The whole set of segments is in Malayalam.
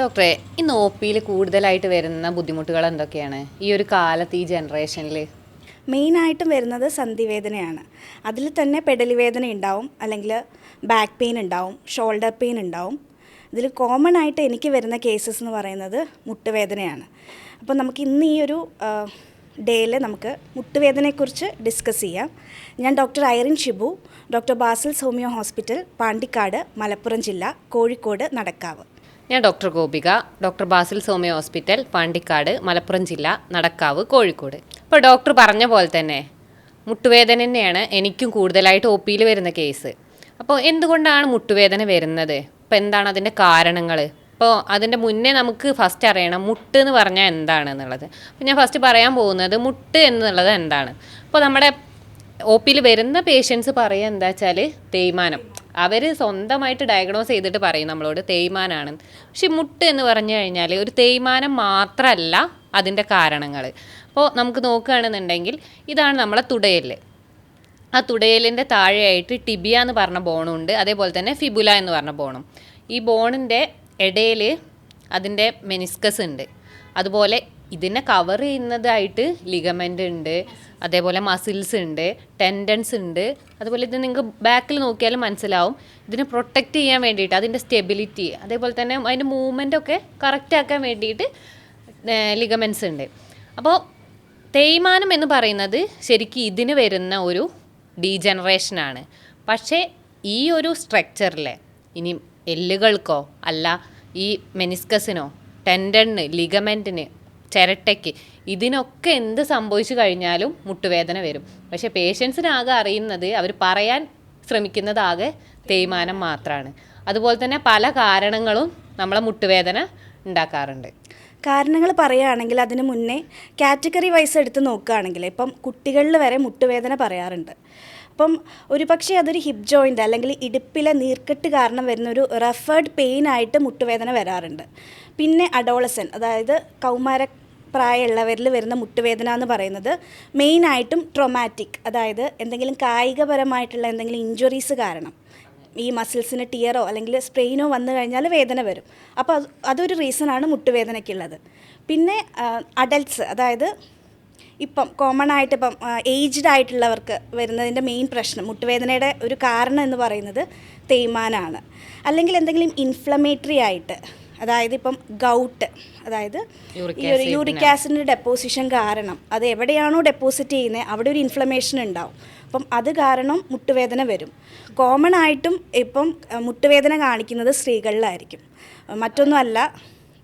ഡോക്ടറെ ഇന്ന് ഒ പിയിൽ കൂടുതലായിട്ട് വരുന്ന ബുദ്ധിമുട്ടുകൾ എന്തൊക്കെയാണ്? ഈ ഒരു കാലത്ത് ഈ ജനറേഷനിൽ മെയിനായിട്ടും വരുന്നത് സന്ധിവേദനയാണ്. അതിൽ തന്നെ പെടലി വേദന ഉണ്ടാവും അല്ലെങ്കിൽ ബാക്ക് പെയിൻ ഉണ്ടാവും ഷോൾഡർ പെയിൻ ഉണ്ടാവും. ഇതിൽ കോമൺ ആയിട്ട് എനിക്ക് വരുന്ന കേസസ് എന്ന് പറയുന്നത് മുട്ടുവേദനയാണ്. അപ്പോൾ നമുക്ക് ഇന്ന് ഈ ഒരു ഡേയിൽ നമുക്ക് മുട്ടുവേദനയെക്കുറിച്ച് ഡിസ്കസ് ചെയ്യാം. ഞാൻ doctor Irene Shibu doctor Basil's homoeo hospital Pandikkad Malappuram ജില്ല കോഴിക്കോട് നടക്കാവ്. ഞാൻ doctor Gopika doctor Basil homoeo hospital Pandikkad Malappuram ജില്ല നടക്കാവ് കോഴിക്കോട്. ഇപ്പോൾ ഡോക്ടർ പറഞ്ഞ പോലെ തന്നെ മുട്ടുവേദന തന്നെയാണ് എനിക്കും കൂടുതലായിട്ട് ഒ പിയിൽ വരുന്ന കേസ്. അപ്പോൾ എന്തുകൊണ്ടാണ് മുട്ടുവേദന വരുന്നത്? ഇപ്പോൾ എന്താണ് അതിന്റെ കാരണങ്ങൾ? അപ്പോൾ അതിന്റെ മുന്നേ നമുക്ക് ഫസ്റ്റ് അറിയണം മുട്ട് എന്ന് പറഞ്ഞാൽ എന്താണെന്നുള്ളത് അപ്പോൾ ഞാൻ ഫസ്റ്റ് പറയാൻ പോകുന്നത് മുട്ട് എന്നുള്ളത് എന്താണ്? അപ്പോൾ നമ്മുടെ ഒ പിയിൽ വരുന്ന പേഷ്യൻസ് പറയുക എന്താ വെച്ചാൽ തേയ്മാനം. അവർ സ്വന്തമായിട്ട് ഡയഗ്നോസ് ചെയ്തിട്ട് പറയും നമ്മളോട് തേയ്മാനാണ്. പക്ഷെ മുട്ട് എന്ന് പറഞ്ഞു കഴിഞ്ഞാൽ ഒരു തേയ്മാനം മാത്രമല്ല അതിന്റെ കാരണങ്ങൾ അപ്പോൾ നമുക്ക് നോക്കുകയാണെന്നുണ്ടെങ്കിൽ ഇതാണ് നമ്മളെ തുടയൽ. ആ തുടയലിന്റെ താഴെയായിട്ട് ടിബിയ എന്ന് പറഞ്ഞ ബോണുണ്ട് അതേപോലെ തന്നെ ഫിബുല എന്ന് പറഞ്ഞ ബോണും ഈ ബോണിന്റെ ഇടയിൽ അതിന്റെ മെനിസ്കസ് ഉണ്ട്. അതുപോലെ ഇതിനെ കവർ ചെയ്യുന്നതായിട്ട് ലിഗമെന്റ് ഉണ്ട് അതേപോലെ മസിൽസ് ഉണ്ട് ടെൻഡൻസ് ഉണ്ട്. അതുപോലെ ഇത് നിങ്ങൾക്ക് ബാക്കിൽ നോക്കിയാലും മനസ്സിലാവും. ഇതിനെ പ്രൊട്ടക്റ്റ് ചെയ്യാൻ വേണ്ടിയിട്ട് അതിന്റെ സ്റ്റെബിലിറ്റി അതേപോലെ തന്നെ അതിന്റെ മൂവ്മെന്റ് ഒക്കെ കറക്റ്റ് ആക്കാൻ വേണ്ടിയിട്ട് ലിഗമെൻസ് ഉണ്ട്. അപ്പോൾ തേയ്മാനം എന്ന് പറയുന്നത് ശരിക്കും ഇതിന് വരുന്ന ഒരു ഡീജനറേഷനാണ് പക്ഷേ ഈ ഒരു സ്ട്രക്ചറിലെ ഇനി എല്ലുകൾക്കോ അല്ല ഈ മെനിസ്കസിനോ ടെൻഡണിന് ലിഗമെന്റിന് ചിരട്ടയ്ക്ക്. ഇതിനൊക്കെ എന്ത് സംഭവിച്ചു കഴിഞ്ഞാലും മുട്ടുവേദന വരും. പക്ഷേ പേഷ്യൻസിനാകെ അറിയുന്നത് അവർ പറയാൻ ശ്രമിക്കുന്നതാകെ തേയ്മാനം മാത്രമാണ് അതുപോലെ തന്നെ പല കാരണങ്ങളും നമ്മളെ മുട്ടുവേദന ഉണ്ടാക്കാറുണ്ട്. കാരണങ്ങൾ പറയുകയാണെങ്കിൽ അതിന് മുന്നേ കാറ്റഗറി വൈസ് എടുത്ത് നോക്കുകയാണെങ്കിൽ ഇപ്പം കുട്ടികളിൽ വരെ മുട്ടുവേദന പറയാറുണ്ട്. അപ്പം ഒരു പക്ഷേ അതൊരു ഹിപ്പ് ജോയിന്റ് അല്ലെങ്കിൽ ഇടുപ്പിലെ നീർക്കെട്ട് കാരണം വരുന്ന ഒരു റെഫേർഡ് പെയിൻ ആയിട്ട് മുട്ടുവേദന വരാറുണ്ട്. പിന്നെ അഡോളസൻ അതായത് കൗമാര പ്രായമുള്ളവരിൽ വരുന്ന മുട്ടുവേദന എന്ന് പറയുന്നത് മെയിനായിട്ടും ട്രൊമാറ്റിക് അതായത് എന്തെങ്കിലും കായികപരമായിട്ടുള്ള എന്തെങ്കിലും ഇഞ്ചുറീസ് കാരണം. ഈ മസിൽസിന് ടിയറോ അല്ലെങ്കിൽ സ്പ്രെയിനോ വന്നു കഴിഞ്ഞാൽ വേദന വരും. അപ്പോൾ അത് അതൊരു റീസണാണ് മുട്ടുവേദനയ്ക്കുള്ളത്. പിന്നെ അഡൽട്ട്സ് അതായത് ഇപ്പം കോമൺ ആയിട്ട് ഇപ്പം ഏജ്ഡ് ആയിട്ടുള്ളവർക്ക് വരുന്നതിന്റെ മെയിൻ പ്രശ്നം മുട്ടുവേദനയുടെ ഒരു കാരണം എന്ന് പറയുന്നത് തേയ്മാനാണ്. അല്ലെങ്കിൽ എന്തെങ്കിലും ഇൻഫ്ലമേറ്ററി ആയിട്ട് അതായത് ഇപ്പം ഗൗട്ട് അതായത് ഈ ഒരു യൂറിക് ആസിഡിന്റെ ഡെപ്പോസിഷൻ കാരണം അത് എവിടെയാണോ ഡെപ്പോസിറ്റ് ചെയ്യുന്നത് അവിടെ ഒരു ഇൻഫ്ലമേഷൻ ഉണ്ടാവും. അപ്പം അത് കാരണം മുട്ടുവേദന വരും. കോമൺ ആയിട്ടും ഇപ്പം മുട്ടുവേദന കാണിക്കുന്നത് സ്ത്രീകളിലായിരിക്കും. മറ്റൊന്നുമല്ല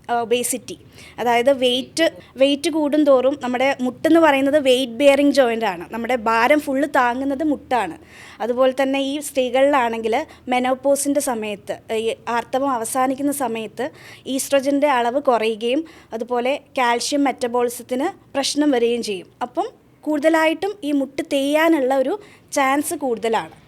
ഒബേസിറ്റി അതായത് വെയിറ്റ് വെയിറ്റ് കൂടും തോറും നമ്മുടെ മുട്ടെന്ന് പറയുന്നത് വെയിറ്റ് ബെയറിംഗ് ജോയിന്റ് ആണ്. നമ്മുടെ ഭാരം ഫുള്ള് താങ്ങുന്നത് മുട്ടാണ്. അതുപോലെ തന്നെ ഈ സ്ത്രീകളിലാണെങ്കിൽ മെനോപോസിന്റെ സമയത്ത് ഈ ആർത്തവം അവസാനിക്കുന്ന സമയത്ത് ഈസ്ട്രജന്റെ അളവ് കുറയുകയും അതുപോലെ കാൽഷ്യം മെറ്റബോളിസത്തിന് പ്രശ്നം വരികയും ചെയ്യും. അപ്പം കൂടുതലായിട്ടും ഈ മുട്ട് തേയാനുള്ള ഒരു ചാൻസ് കൂടുതലാണ്.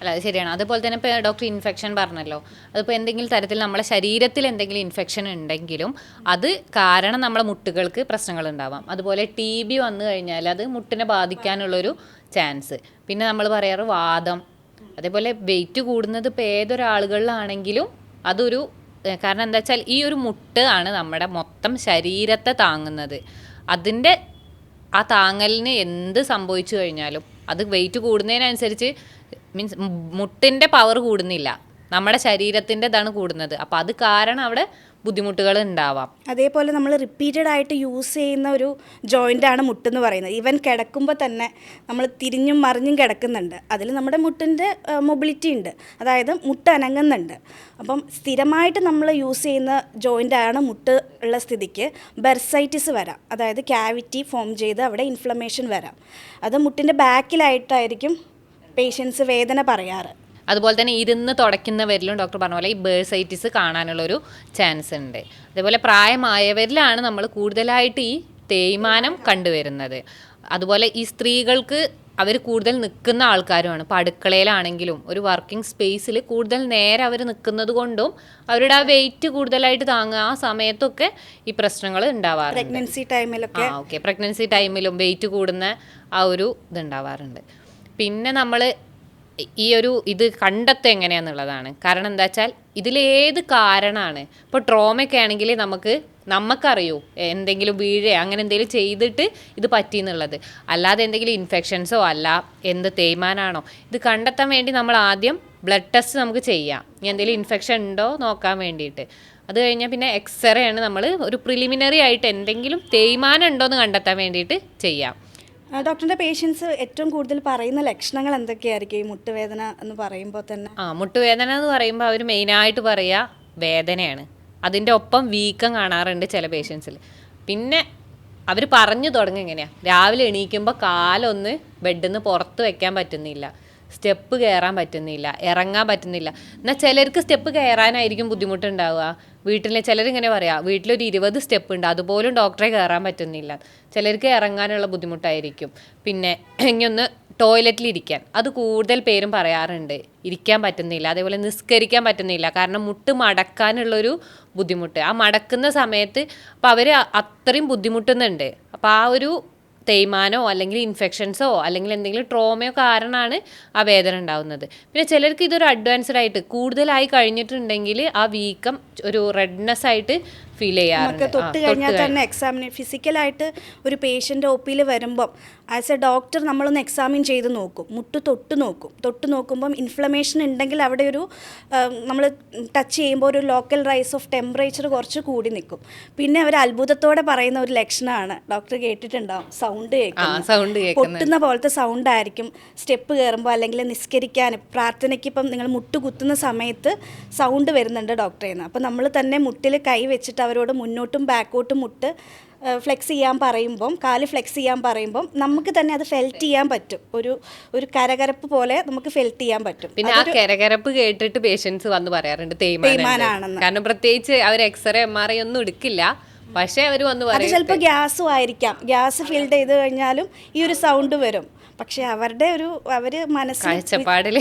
അല്ല അത് ശരിയാണ്. അതുപോലെ തന്നെ ഇപ്പോൾ ഡോക്ടർ ഇൻഫെക്ഷൻ പറഞ്ഞല്ലോ. അതിപ്പോൾ എന്തെങ്കിലും തരത്തിൽ നമ്മുടെ ശരീരത്തിൽ എന്തെങ്കിലും ഇൻഫെക്ഷൻ ഉണ്ടെങ്കിലും അത് കാരണം നമ്മുടെ മുട്ടുകൾക്ക് പ്രശ്നങ്ങൾ ഉണ്ടാവാം അതുപോലെ ടി ബി വന്നു കഴിഞ്ഞാൽ അത് മുട്ടിനെ ബാധിക്കാനുള്ളൊരു ചാൻസ് പിന്നെ നമ്മൾ പറയാറ് വാദം. അതേപോലെ വെയിറ്റ് കൂടുന്നത് ഇപ്പോൾ ഏതൊരാളുകളിലാണെങ്കിലും അതൊരു കാരണം എന്താ വെച്ചാൽ ഈ ഒരു മുട്ട് ആണ് നമ്മുടെ മൊത്തം ശരീരത്തെ താങ്ങുന്നത്. അതിന്റെ ആ താങ്ങലിന് എന്ത് സംഭവിച്ചു കഴിഞ്ഞാലും അത് വെയിറ്റ് കൂടുന്നതിനനുസരിച്ച് മീൻസ് മുട്ടിന്റെ പവർ കൂടുന്നില്ല. നമ്മുടെ ശരീരത്തിന്റെ ഇതാണ് കൂടുന്നത്. അപ്പോൾ അത് കാരണം അവിടെ ബുദ്ധിമുട്ടുകൾ ഉണ്ടാവാം. അതേപോലെ നമ്മൾ റിപ്പീറ്റഡ് ആയിട്ട് യൂസ് ചെയ്യുന്ന ഒരു ജോയിന്റാണ് മുട്ടെന്ന് പറയുന്നത്. ഇവൻ കിടക്കുമ്പോൾ തന്നെ നമ്മൾ തിരിഞ്ഞും മറിഞ്ഞും കിടക്കുന്നുണ്ട്. അതിൽ നമ്മുടെ മുട്ടിന്റെ മൊബിലിറ്റി ഉണ്ട്. അതായത് മുട്ട് അനങ്ങുന്നുണ്ട്. അപ്പം സ്ഥിരമായിട്ട് നമ്മൾ യൂസ് ചെയ്യുന്ന ജോയിന്റാണ് മുട്ട് ഉള്ള സ്ഥിതിക്ക് ബെർസൈറ്റിസ് വരാം. അതായത് ക്യാവിറ്റി ഫോം ചെയ്ത് അവിടെ ഇൻഫ്ലമേഷൻ വരാം. അത് മുട്ടിന്റെ ബാക്കിലായിട്ടായിരിക്കും പേഷ്യൻസ് വേദന പറയാറ്. അതുപോലെ തന്നെ ഇരുന്ന് തുടയ്ക്കുന്നവരിലും ഡോക്ടർ പറഞ്ഞ പോലെ ഈ ബേഴ്സൈറ്റിസ് കാണാനുള്ളൊരു ചാൻസ് ഉണ്ട്. അതുപോലെ പ്രായമായവരിലാണ് നമ്മൾ കൂടുതലായിട്ട് ഈ തേയ്മാനം കണ്ടുവരുന്നത്. അതുപോലെ ഈ സ്ത്രീകൾക്ക് അവർ കൂടുതൽ നിൽക്കുന്ന ആൾക്കാരുമാണ്. ഇപ്പോൾ അടുക്കളയിലാണെങ്കിലും ഒരു വർക്കിംഗ് സ്പേസിൽ കൂടുതൽ നേരെ അവർ നിൽക്കുന്നത് കൊണ്ടും അവരുടെ ആ വെയിറ്റ് കൂടുതലായിട്ട് താങ്ങുക ആ സമയത്തൊക്കെ ഈ പ്രശ്നങ്ങൾ ഉണ്ടാവാറുണ്ട്. പ്രഗ്നൻസി ടൈമിലൊക്കെ ആ ഓക്കെ പ്രഗ്നൻസി ടൈമിലും വെയിറ്റ് കൂടുന്ന ആ ഒരു ഇതുണ്ടാവാറുണ്ട് പിന്നെ നമ്മൾ ഈ ഒരു ഇത് കണ്ടെത്തുക എങ്ങനെയാണെന്നുള്ളതാണ് കാരണം എന്താ വെച്ചാൽ ഇതിലേത് കാരണമാണ് ഇപ്പോൾ ട്രോമയൊക്കെ ആണെങ്കിൽ നമുക്ക് നമുക്കറിയൂ എന്തെങ്കിലും വീഴേ അങ്ങനെ എന്തെങ്കിലും ചെയ്തിട്ട് ഇത് പറ്റി എന്നുള്ളത് അല്ലാതെ എന്തെങ്കിലും ഇൻഫെക്ഷൻസോ അല്ല എന്ത് തേയ്മാനാണോ ഇത് കണ്ടെത്താൻ വേണ്ടി നമ്മൾ ആദ്യം ബ്ലഡ് ടെസ്റ്റ് നമുക്ക് ചെയ്യാം. ഇനി എന്തെങ്കിലും ഇൻഫെക്ഷൻ ഉണ്ടോ നോക്കാൻ വേണ്ടിയിട്ട്. അത് കഴിഞ്ഞാൽ പിന്നെ എക്സ്റേ ആണ് നമ്മൾ ഒരു പ്രിലിമിനറി ആയിട്ട് എന്തെങ്കിലും തേയ്മാനം ഉണ്ടോ എന്ന് കണ്ടെത്താൻ വേണ്ടിയിട്ട് ചെയ്യാം. ഡോക്ടറിന്റെ പേഷ്യൻസ് ഏറ്റവും കൂടുതൽ പറയുന്ന ലക്ഷണങ്ങൾ എന്തൊക്കെയായിരിക്കും ഈ മുട്ടുവേദന എന്ന് പറയുമ്പോൾ തന്നെ? ആ മുട്ടുവേദന എന്ന് പറയുമ്പോൾ അവർ മെയിനായിട്ട് പറയുക വേദനയാണ്. അതിന്റെ ഒപ്പം വീക്കം കാണാറുണ്ട് ചില പേഷ്യൻസിൽ പിന്നെ അവർ പറഞ്ഞു തുടങ്ങി എങ്ങനെയാണ് രാവിലെ എണീക്കുമ്പോൾ കാലൊന്ന് ബെഡിൽ നിന്ന് പുറത്ത് വെക്കാൻ പറ്റുന്നില്ല. സ്റ്റെപ്പ് കയറാൻ പറ്റുന്നില്ല. ഇറങ്ങാൻ പറ്റുന്നില്ല. എന്നാൽ ചിലർക്ക് സ്റ്റെപ്പ് കയറാനായിരിക്കും ബുദ്ധിമുട്ടുണ്ടാവുക. വീട്ടിൽ ചിലരിങ്ങനെ പറയാം വീട്ടിലൊരു ഇരുപത് സ്റ്റെപ്പ് ഉണ്ട് അതുപോലും ഡോക്ടറെ കയറാൻ പറ്റുന്നില്ല. ചിലർക്ക് ഇറങ്ങാനുള്ള ബുദ്ധിമുട്ടായിരിക്കും. പിന്നെ ഇനിയൊന്ന് ടോയ്ലറ്റിലിരിക്കാൻ അത് കൂടുതൽ പേരും പറയാറുണ്ട് ഇരിക്കാൻ പറ്റുന്നില്ല അതേപോലെ നിസ്കരിക്കാൻ പറ്റുന്നില്ല കാരണം മുട്ട് മടക്കാനുള്ളൊരു ബുദ്ധിമുട്ട്. ആ മടക്കുന്ന സമയത്ത് അപ്പോൾ അവർ അത്രയും ബുദ്ധിമുട്ടുന്നുണ്ട്. അപ്പോൾ ആ ഒരു തേയ്മാനോ അല്ലെങ്കിൽ ഇൻഫെക്ഷൻസോ അല്ലെങ്കിൽ എന്തെങ്കിലും ട്രോമയോ കാരണമാണ് ആ വേദന ഉണ്ടാകുന്നത് പിന്നെ ചിലർക്ക് ഇതൊരു അഡ്വാൻസ്ഡ് ആയിട്ട് കൂടുതലായി കഴിഞ്ഞിട്ടുണ്ടെങ്കിൽ ആ വീക്കം ഒരു റെഡ്നെസ് ആയിട്ട് ഫീൽ ചെയ്യാറുണ്ട്. നമുക്ക് തൊട്ട് കഴിഞ്ഞാൽ കഴിഞ്ഞ്. തന്നെ എക്സാമിന് ഫിസിക്കലായിട്ട് ഒരു പേഷ്യന്റ് ഒ പിയിൽ വരുമ്പം ആസ് എ ഡോക്ടർ നമ്മളൊന്ന് എക്സാമിൻ ചെയ്ത് നോക്കും. മുട്ട് തൊട്ട് നോക്കും. തൊട്ട് നോക്കുമ്പം ഇൻഫ്ലമേഷൻ ഉണ്ടെങ്കിൽ അവിടെ ഒരു നമ്മൾ ടച്ച് ചെയ്യുമ്പോൾ ഒരു ലോക്കൽ റൈസ് ഓഫ് ടെമ്പറേച്ചർ കുറച്ച് കൂടി നിൽക്കും. പിന്നെ അവർ അത്ഭുതത്തോടെ പറയുന്ന ഒരു ലക്ഷണമാണ്. ഡോക്ടർ കേട്ടിട്ടുണ്ടാവും. സൗണ്ട് കേൾക്കും സൗണ്ട് പൊട്ടുന്ന പോലത്തെ സൗണ്ട് ആയിരിക്കും. സ്റ്റെപ്പ് കയറുമ്പോൾ അല്ലെങ്കിൽ നിസ്കരിക്കാൻ പ്രാർത്ഥനയ്ക്ക് ഇപ്പം നിങ്ങൾ മുട്ട് കുത്തുന്ന സമയത്ത് സൗണ്ട് വരുന്നുണ്ട് ഡോക്ടറെ നിന്ന് അപ്പം നമ്മൾ തന്നെ മുട്ടിൽ കൈ വെച്ചിട്ട് അവരോട് മുന്നോട്ടും ബാക്കോട്ടും മുട്ട് ഫ്ലെക്സ് ചെയ്യാൻ പറയുമ്പം കാൽ ഫ്ലെക്സ് ചെയ്യാൻ പറയുമ്പം നമുക്ക് തന്നെ അത് ഫെൽറ്റ് ചെയ്യാൻ പറ്റും. ഒരു ഒരു കരകരപ്പ് പോലെ നമുക്ക് ഫെൽറ്റ് ചെയ്യാൻ പറ്റും. പിന്നെ ആ കരകരപ്പ് കേട്ടിട്ട് പേഷ്യൻസ് വന്ന് പറയാറുണ്ട് തേയ്മാനാണെന്ന്. കാരണം പ്രത്യേകിച്ച് അവർ X ray M R I ഒന്നും എടുക്കില്ല. പക്ഷേ അവർ വന്ന് അത് പറയും. ചിലപ്പോൾ ഗ്യാസും ആയിരിക്കാം. ഗ്യാസ് ഫിൽഡ് ചെയ്ത് കഴിഞ്ഞാലും ഈ ഒരു സൗണ്ട് വരും. പക്ഷെ അവരുടെ ഒരു അവർ മനസ്സിൽ കാഴ്ചപ്പാടിൽ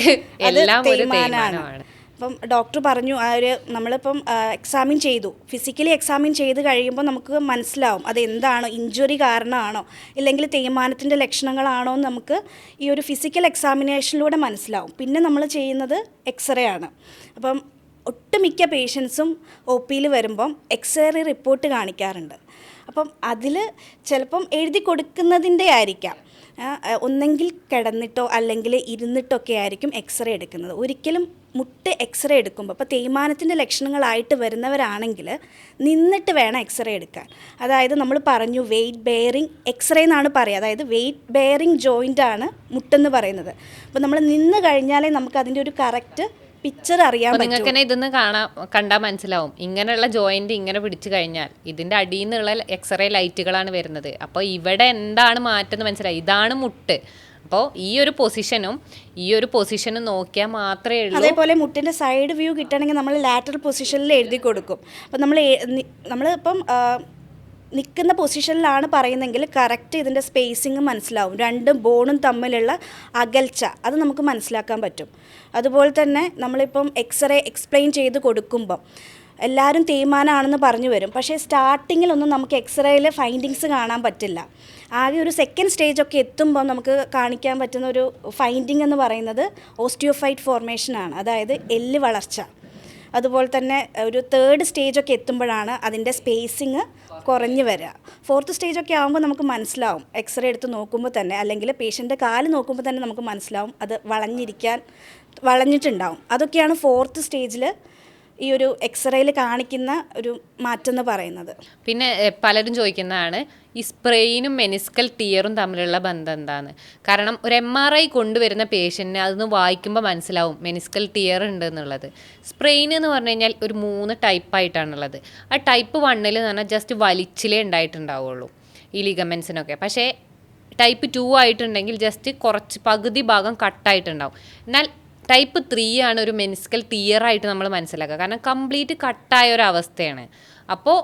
എല്ലാം ഒരു തീരുമാനമാണ് തേയ്മാനമാണ്. അപ്പം ഡോക്ടർ പറഞ്ഞു ആ ഒരു നമ്മളിപ്പം എക്സാമിൻ ചെയ്തു. ഫിസിക്കലി എക്സാമിൻ ചെയ്ത് കഴിയുമ്പോൾ നമുക്ക് മനസ്സിലാവും അത് എന്താണോ ഇഞ്ചുറി കാരണമാണോ ഇല്ലെങ്കിൽ തേയ്മാനത്തിന്റെ ലക്ഷണങ്ങളാണോ എന്ന് നമുക്ക് ഈ ഒരു ഫിസിക്കൽ എക്സാമിനേഷനിലൂടെ മനസ്സിലാവും. പിന്നെ നമ്മൾ ചെയ്യുന്നത് എക്സ്റേ ആണ്. അപ്പം ഒട്ടുമിക്ക പേഷ്യൻസും ഒ പിയിൽ വരുമ്പം എക്സ്റേ റിപ്പോർട്ട് കാണിക്കാറുണ്ട്. അപ്പം അതിൽ ചിലപ്പം എഴുതി കൊടുക്കുന്നതിന്റെ ആയിരിക്കാം. ഒന്നെങ്കിൽ കിടന്നിട്ടോ അല്ലെങ്കിൽ ഇരുന്നിട്ടൊക്കെ ആയിരിക്കും എക്സ്റേ എടുക്കുന്നത്. ഒരിക്കലും മുട്ട് എക്സ്റേ എടുക്കുമ്പോൾ അപ്പോൾ തേയ്മാനത്തിന്റെ ലക്ഷണങ്ങളായിട്ട് വരുന്നവരാണെങ്കിൽ നിന്നിട്ട് വേണം എക്സ്റേ എടുക്കാൻ. അതായത് നമ്മൾ പറഞ്ഞു വെയിറ്റ് ബെയറിംഗ് എക്സ്റേ എന്നാണ് പറയുക. അതായത് വെയിറ്റ് ബെയറിംഗ് ജോയിന്റ് ആണ് മുട്ടെന്ന് പറയുന്നത്. അപ്പോൾ നമ്മൾ നിന്ന് കഴിഞ്ഞാലേ നമുക്ക് അതിന്റെ ഒരു കറക്റ്റ് പിക്ചർ അറിയാൻ നിങ്ങൾക്ക് തന്നെ ഇതൊന്ന് കാണാൻ കണ്ടാൽ മനസ്സിലാവും. ഇങ്ങനെയുള്ള ജോയിന്റ് ഇങ്ങനെ പിടിച്ചു കഴിഞ്ഞാൽ ഇതിന്റെ അടിയിൽ നിന്നുള്ള എക്സ്റേ ലൈറ്റുകളാണ് വരുന്നത്. അപ്പോൾ ഇവിടെ എന്താണ് മാറ്റം എന്ന് മനസ്സിലായി. ഇതാണ് മുട്ട്. അപ്പോൾ ഈ ഒരു പൊസിഷനും ഈ ഒരു പൊസിഷനും നോക്കിയാൽ മാത്രമേ ഉള്ളൂ. അതേപോലെ മുട്ടിന്റെ സൈഡ് വ്യൂ കിട്ടണമെങ്കിൽ നമ്മൾ ലാറ്ററൽ പൊസിഷനിൽ എഴുതി കൊടുക്കും. അപ്പം നമ്മൾ നമ്മൾ ഇപ്പം നിൽക്കുന്ന പൊസിഷനിലാണ് പറയുന്നതെങ്കിൽ കറക്റ്റ് ഇതിന്റെ സ്പേസിങ് മനസ്സിലാവും. രണ്ടും ബോണും തമ്മിലുള്ള അകൽച്ച അത് നമുക്ക് മനസ്സിലാക്കാൻ പറ്റും. അതുപോലെ തന്നെ നമ്മളിപ്പം എക്സ്റേ എക്സ്പ്ലെയിൻ ചെയ്ത് കൊടുക്കുമ്പം എല്ലാവരും തേയ്മാനാണെന്ന് പറഞ്ഞു വരും. പക്ഷേ സ്റ്റാർട്ടിങ്ങിലൊന്നും നമുക്ക് എക്സ്റേയിൽ ഫൈൻഡിങ്സ് കാണാൻ പറ്റില്ല. ആകെ ഒരു സെക്കൻഡ് സ്റ്റേജ് ഒക്കെ എത്തുമ്പോൾ നമുക്ക് കാണിക്കാൻ പറ്റുന്ന ഒരു ഫൈൻഡിങ് എന്ന് പറയുന്നത് ഓസ്റ്റിയോഫൈറ്റ് ഫോർമേഷനാണ് അതായത് എല്ല് വളർച്ച. അതുപോലെ തന്നെ ഒരു തേർഡ് സ്റ്റേജൊക്കെ എത്തുമ്പോഴാണ് അതിന്റെ സ്പേസിങ് കുറഞ്ഞു വരിക. ഫോർത്ത് സ്റ്റേജൊക്കെ ആകുമ്പോൾ നമുക്ക് മനസ്സിലാവും. എക്സ്റേ എടുത്ത് നോക്കുമ്പോൾ തന്നെ അല്ലെങ്കിൽ പേഷ്യന്റെ കാൽ നോക്കുമ്പോൾ തന്നെ നമുക്ക് മനസ്സിലാവും. അത് വളഞ്ഞിരിക്കാൻ വളഞ്ഞിട്ടുണ്ടാവും. അതൊക്കെയാണ് ഫോർത്ത് സ്റ്റേജിൽ ഈ ഒരു എക്സ്റേയിൽ കാണിക്കുന്ന ഒരു മാറ്റം എന്ന് പറയുന്നത്. പിന്നെ പലരും ചോദിക്കുന്നതാണ് ഈ സ്പ്രെയിനും മെനിസ്കൽ ടിയറും തമ്മിലുള്ള ബന്ധം എന്താണ്? കാരണം ഒരു എം ആർ ഐ കൊണ്ടുവരുന്ന പേഷ്യന്റിന് അതൊന്ന് വായിക്കുമ്പോൾ മനസ്സിലാവും മെനിസ്കൽ ടിയർ ഉണ്ട് എന്നുള്ളത് സ്പ്രെയിൻ എന്ന് പറഞ്ഞു കഴിഞ്ഞാൽ ഒരു മൂന്ന് ടൈപ്പായിട്ടാണുള്ളത് ആ ടൈപ്പ് വണ്ണിൽ എന്ന് പറഞ്ഞാൽ ജസ്റ്റ് വലിച്ചിലേ ഉണ്ടായിട്ടുണ്ടാവുള്ളൂ ഈ ലിഗമെൻസിനൊക്കെ പക്ഷേ ടൈപ്പ് ടു ആയിട്ടുണ്ടെങ്കിൽ ജസ്റ്റ് കുറച്ച് പകുതി ഭാഗം കട്ടായിട്ടുണ്ടാവും എന്നാൽ ടൈപ്പ് ത്രീ ആണ് ഒരു മെനിസ്കൽ ടിയർ ആയിട്ട് നമ്മൾ മനസ്സിലാക്കുക. കാരണം കംപ്ലീറ്റ് കട്ടായ ഒരു അവസ്ഥയാണ്. അപ്പോൾ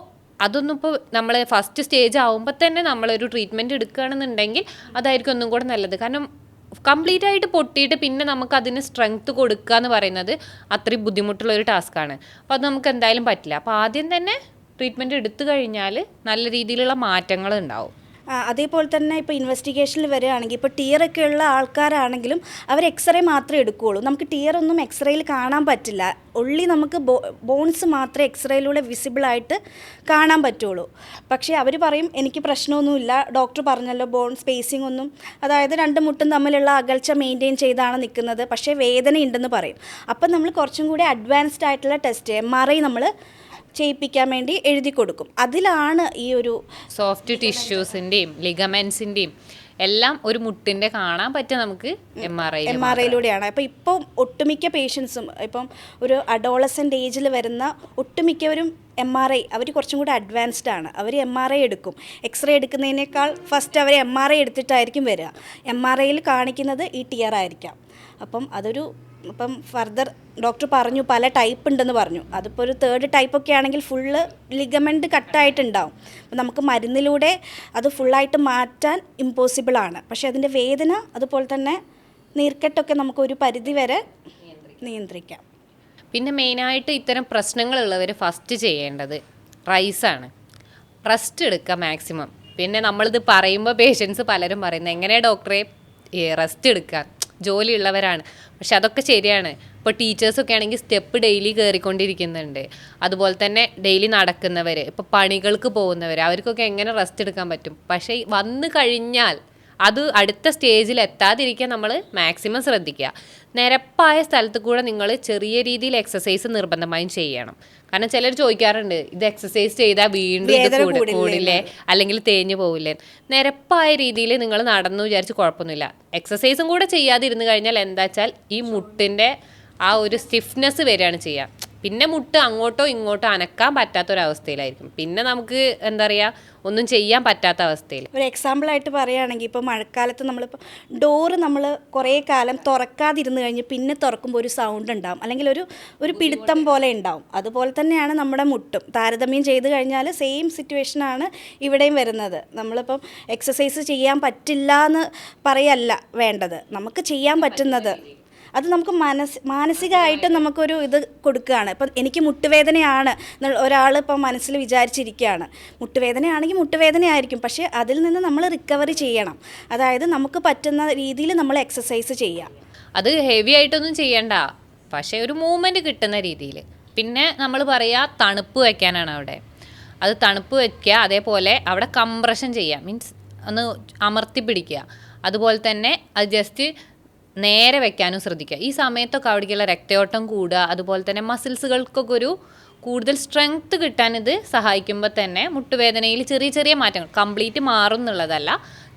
അതൊന്നും ഇപ്പോൾ നമ്മൾ ഫസ്റ്റ് സ്റ്റേജ് ആകുമ്പോൾ തന്നെ നമ്മളൊരു ട്രീറ്റ്മെന്റ് എടുക്കുകയാണെന്നുണ്ടെങ്കിൽ അതായിരിക്കും ഒന്നും കൂടെ നല്ലത്. കാരണം കംപ്ലീറ്റ് ആയിട്ട് പൊട്ടിയിട്ട് പിന്നെ നമുക്ക് അതിന് സ്ട്രെങ്ത് കൊടുക്കുക എന്ന് പറയുന്നത് അത്രയും ബുദ്ധിമുട്ടുള്ള ഒരു ടാസ്ക്കാണ് അപ്പോൾ അത് നമുക്ക് എന്തായാലും പറ്റില്ല. അപ്പോൾ ആദ്യം തന്നെ ട്രീറ്റ്മെന്റ് എടുത്തു കഴിഞ്ഞാൽ നല്ല രീതിയിലുള്ള മാറ്റങ്ങൾ ഉണ്ടാവും. അതേപോലെ തന്നെ ഇപ്പോൾ ഇൻവെസ്റ്റിഗേഷനിൽ വരികയാണെങ്കിൽ ഇപ്പോൾ ടിയറൊക്കെ ഉള്ള ആൾക്കാരാണെങ്കിലും അവർ എക്സ്റേ മാത്രമേ എടുക്കുകയുള്ളൂ. നമുക്ക് ടിയർ ഒന്നും എക്സ്റേയിൽ കാണാൻ പറ്റില്ല. ഒള്ളി നമുക്ക് ബോൺസ് മാത്രമേ എക്സ്റേയിലൂടെ വിസിബിളായിട്ട് കാണാൻ പറ്റുള്ളൂ. പക്ഷേ അവർ പറയും എനിക്ക് പ്രശ്നമൊന്നുമില്ല. ഡോക്ടർ പറഞ്ഞല്ലോ ബോൺ സ്പേസിംഗ് ഒന്നും. അതായത് രണ്ട് മുട്ടും തമ്മിലുള്ള അകൽച്ച മെയിന്റെയിൻ ചെയ്താണ് നിൽക്കുന്നത്. പക്ഷേ വേദന ഉണ്ടെന്ന് പറയും. അപ്പം നമ്മൾ കുറച്ചും കൂടി അഡ്വാൻസ്ഡ് ആയിട്ടുള്ള ടെസ്റ്റ് എം ആർ ഐ നമ്മൾ ചെയ്യിപ്പിക്കാൻ വേണ്ടി എഴുതി കൊടുക്കും. അതിലാണ് ഈ ഒരു സോഫ്റ്റ് ടിഷ്യൂസിന്റെയും ലിഗമെൻസിന്റെയും എല്ലാം ഒരു മുട്ടിന്റെ കാണാൻ പറ്റും നമുക്ക് M R I M R ഐയിലൂടെയാണ് അപ്പം ഇപ്പം ഒട്ടുമിക്ക പേഷ്യൻസും ഇപ്പം ഒരു അഡോളസന്റ് ഏജിൽ വരുന്ന ഒട്ടുമിക്കവരും എം ആർ ഐ അവർ കുറച്ചും കൂടി അഡ്വാൻസ്ഡ് ആണ്. അവർ എം ആർ ഐ എടുക്കും. എക്സ്റേ എടുക്കുന്നതിനേക്കാൾ ഫസ്റ്റ് അവർ എം ആർ ഐ എടുത്തിട്ടായിരിക്കും വരിക. എം ആർ ഐയിൽ കാണിക്കുന്നത് ഈ ടിയർ ആയിരിക്കാം. അപ്പം അതൊരു ഇപ്പം ഫർദർ ഡോക്ടർ പറഞ്ഞു പല ടൈപ്പ് ഉണ്ടെന്ന് പറഞ്ഞു. അതിപ്പോൾ ഒരു തേർഡ് ടൈപ്പ് ഒക്കെ ആണെങ്കിൽ ഫുള്ള് ലിഗമെന്റ് കട്ടായിട്ടുണ്ടാവും അപ്പം നമുക്ക് മരുന്നിലൂടെ അത് ഫുള്ളായിട്ട് മാറ്റാൻ ഇമ്പോസിബിൾ ആണ്. പക്ഷേ അതിന്റെ വേദന അതുപോലെ തന്നെ നീർക്കെട്ടൊക്കെ നമുക്ക് ഒരു പരിധി വരെ നിയന്ത്രിക്കാം. പിന്നെ മെയിനായിട്ട് ഇത്തരം പ്രശ്നങ്ങളുള്ളവർ ഫസ്റ്റ് ചെയ്യേണ്ടത് റൈസാണ് റെസ്റ്റ് എടുക്കുക മാക്സിമം പിന്നെ നമ്മളിത് പറയുമ്പോൾ പേഷ്യൻസ് പലരും പറയുന്നത് എങ്ങനെയാണ് ഡോക്ടറെ റെസ്റ്റ് എടുക്കുക ജോലിയുള്ളവരാണ്. പക്ഷെ അതൊക്കെ ശരിയാണ്. ഇപ്പോൾ ടീച്ചേഴ്സൊക്കെ ആണെങ്കിൽ സ്റ്റെപ്പ് ഡെയിലി കയറിക്കൊണ്ടിരിക്കുന്നുണ്ട്. അതുപോലെ തന്നെ ഡെയിലി നടക്കുന്നവർ ഇപ്പോൾ പണികൾക്ക് പോകുന്നവർ അവർക്കൊക്കെ എങ്ങനെ റെസ്റ്റ് എടുക്കാൻ പറ്റും? പക്ഷേ വന്നു കഴിഞ്ഞാൽ അത് അടുത്ത സ്റ്റേജിൽ എത്താതിരിക്കാൻ നമ്മൾ മാക്സിമം ശ്രദ്ധിക്കുക. നിരപ്പായ സ്ഥലത്ത് കൂടെ നിങ്ങൾ ചെറിയ രീതിയിൽ എക്സസൈസ് നിർബന്ധമായും ചെയ്യണം. കാരണം ചിലർ ചോദിക്കാറുണ്ട് ഇത് എക്സസൈസ് ചെയ്താൽ വീണ്ടും ഇത് കൂടില്ലേ? അല്ലെങ്കിൽ തേഞ്ഞു പോവില്ലേ? നിരപ്പായ രീതിയിൽ നിങ്ങൾ നടന്നു വിചാരിച്ച് കുഴപ്പമൊന്നുമില്ല. എക്സസൈസും കൂടെ ചെയ്യാതിരുന്നു കഴിഞ്ഞാൽ എന്താ വെച്ചാൽ ഈ മുട്ടിന്റെ ആ ഒരു സ്റ്റിഫ്നെസ് വരികയാണ് ചെയ്യുക. പിന്നെ മുട്ട് അങ്ങോട്ടോ ഇങ്ങോട്ടോ അനക്കാൻ പറ്റാത്ത ഒരു പറ്റാത്തൊരവസ്ഥയിലായിരിക്കും. പിന്നെ നമുക്ക് എന്താ പറയുക ഒന്നും ചെയ്യാൻ പറ്റാത്ത അവസ്ഥയിൽ ഒരു എക്സാമ്പിൾ ആയിട്ട് പറയുകയാണെങ്കിൽ ഇപ്പോൾ മഴക്കാലത്ത് നമ്മളിപ്പോൾ ഡോറ് നമ്മൾ കുറേ കാലം തുറക്കാതിരുന്ന് കഴിഞ്ഞ് പിന്നെ തുറക്കുമ്പോൾ ഒരു സൗണ്ട് ഉണ്ടാവും. അല്ലെങ്കിൽ ഒരു ഒരു പിടുത്തം പോലെ ഉണ്ടാവും. അതുപോലെ തന്നെയാണ് നമ്മുടെ മുട്ടും. താരതമ്യം ചെയ്ത് കഴിഞ്ഞാൽ സെയിം സിറ്റുവേഷനാണ് ഇവിടെയും വരുന്നത്. നമ്മളിപ്പം എക്സസൈസ് ചെയ്യാൻ പറ്റില്ല എന്ന് പറയല്ല വേണ്ടത്. നമുക്ക് ചെയ്യാൻ പറ്റുന്നത് അത് നമുക്ക് മനസ് മാനസികമായിട്ട് നമുക്കൊരു ഇത് കൊടുക്കുകയാണ്. ഇപ്പം എനിക്ക് മുട്ടുവേദനയാണ് ഒരാൾ ഇപ്പം മനസ്സിൽ വിചാരിച്ചിരിക്കുകയാണ്. മുട്ടുവേദനയാണെങ്കിൽ മുട്ടുവേദനയായിരിക്കും. പക്ഷേ അതിൽ നിന്ന് നമ്മൾ റിക്കവറി ചെയ്യണം. അതായത് നമുക്ക് പറ്റുന്ന രീതിയിൽ നമ്മൾ എക്സസൈസ് ചെയ്യാം. അത് ഹെവി ആയിട്ടൊന്നും ചെയ്യണ്ട. പക്ഷേ ഒരു മൂവ്മെന്റ് കിട്ടുന്ന രീതിയിൽ. പിന്നെ നമ്മൾ പറയുക തണുപ്പ് വയ്ക്കാനാണ് അവിടെ. അത് തണുപ്പ് വയ്ക്കുക അതേപോലെ അവിടെ കംപ്രഷൻ ചെയ്യുക മീൻസ് ഒന്ന് അമർത്തി പിടിക്കുക. അതുപോലെ തന്നെ അത് ജസ്റ്റ് നേരെ വെക്കാനും ശ്രദ്ധിക്കുക. ഈ സമയത്തൊക്കെ അവിടേക്കുള്ള രക്തയോട്ടം കൂടുക അതുപോലെ തന്നെ മസിൽസുകൾക്കൊക്കെ ഒരു കൂടുതൽ സ്ട്രെങ്ത് കിട്ടാൻ ഇത് സഹായിക്കുമ്പോൾ തന്നെ മുട്ടുവേദനയിൽ ചെറിയ ചെറിയ മാറ്റങ്ങൾ കംപ്ലീറ്റ് മാറും എന്നുള്ളതല്ല